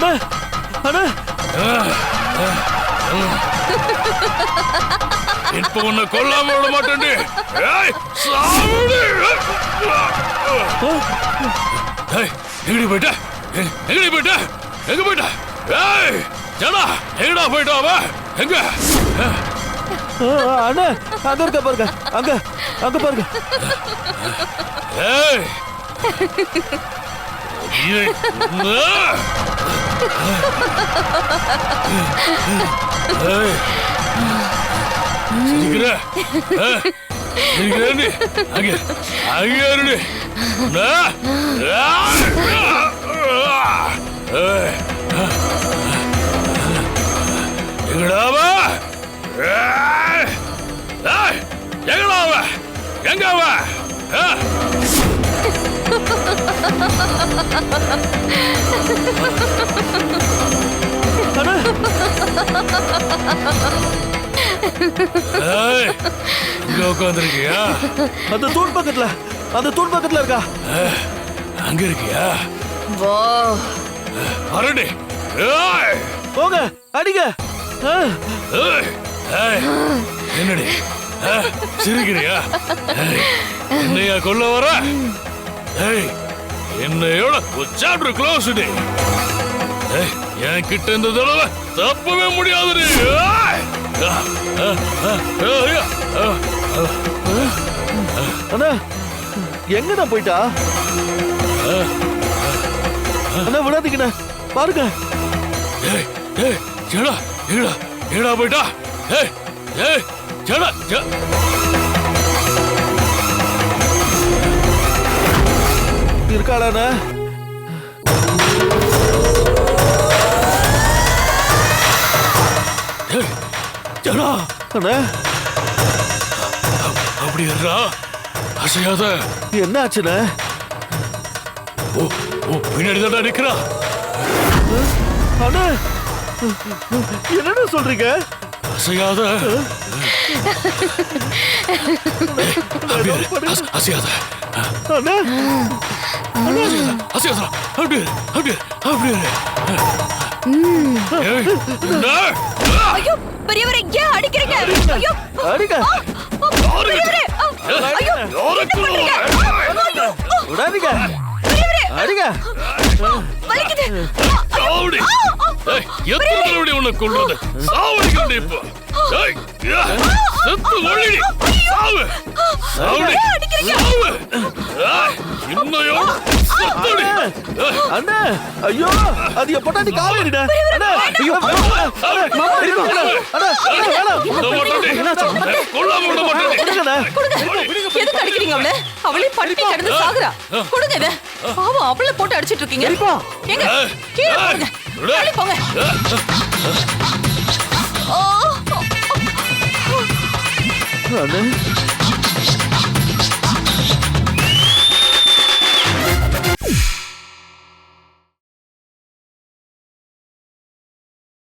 அண்ணா அண்ணா. இப்ப உன்னை கொல்லாம விட மாட்டேன்டி. எங்கடி போயிட்ட? எங்கடி போயிட்ட? எங்க போயிட்ட? ஏய் ஜனா எங்கடா போயிட்டா அவ? எங்க? அண்ணா அங்க இருக்க பாருங்க. அங்க அங்க பாருங்க. ஏய். ஏய், ஆ! ஏய், சிரிக்கிற? ஆ? ஏய், இங்க உட்காந்துருக்கியா அந்த தூண் பக்கத்துல அந்த தூண் பக்கத்துல இருக்கா? அங்க இருக்கியா? வா. அரடி ஏய். போங்க அடிங்க. ஆ, ஏய், ஏய், என்னடி? ஆ, சிரிக்கிறியா? ஏய், என்னையா கொல்ல வர? ஏய் என்னையோட சாப்டர் க்ளோஸ் டே. என் கிட்ட இந்த தடவை தப்பவே முடியாது அண்ணா எங்கண்ணா போயிட்டா? அண்ணா விடாதீங்கண்ணா பாருங்க. ஏய் ஏய் ஜடா ஏடா ஏடா போயிட்டா? ஏய் ஏய் ஜ- இருக்காளாண்ணா அப்படி அசையாத. என்ன ஆச்சுண்ணா பின்னாடி தான் நிக்கிறா. அண்ணா என்னண்ணா சொல்றீங்க? அசையாத. அசையாத. அண்ணா. அப்படியே இரு. அப்படியே. அப்படியே என்ன? ஐயோ பெரியவரை ஏன் அடிக்கிறீங்க ஐயோ அடிங்க பெரியவரே ஐயோ விடாதீங்க பெரியவரே அடிங்க வலிக்குது ஆ, ஐயோ சாவடி. எத்தனை தடவை உன்னை? சாவடிக்கிறேன்டி இப்போ. செத்து ஒழிடி. சாவு. சாவடி. இன்னையோட செத்துடி. அண்ணா. ஐயோ அது என் பொட்டாட்டி காவேரிண்ணா அண்ணா ஐயோ. அண்ணா, இருங்க, அண்ணா. அண்ணா, அண்ணா, கொல்லாம விட மாட்டேன்டி. விடுங்கண்ணா. எதுக்கு அடிக்கிறீங்க அவள அவளே பட்டி கிடந்து சாகுறா. கொடுங்க இத. பாவம் அவளை போட்டு அடிச்சிட்டு இருக்கீங்க. எங்க? கீழே விடு. தள்ளி போங்க. அண்ணா.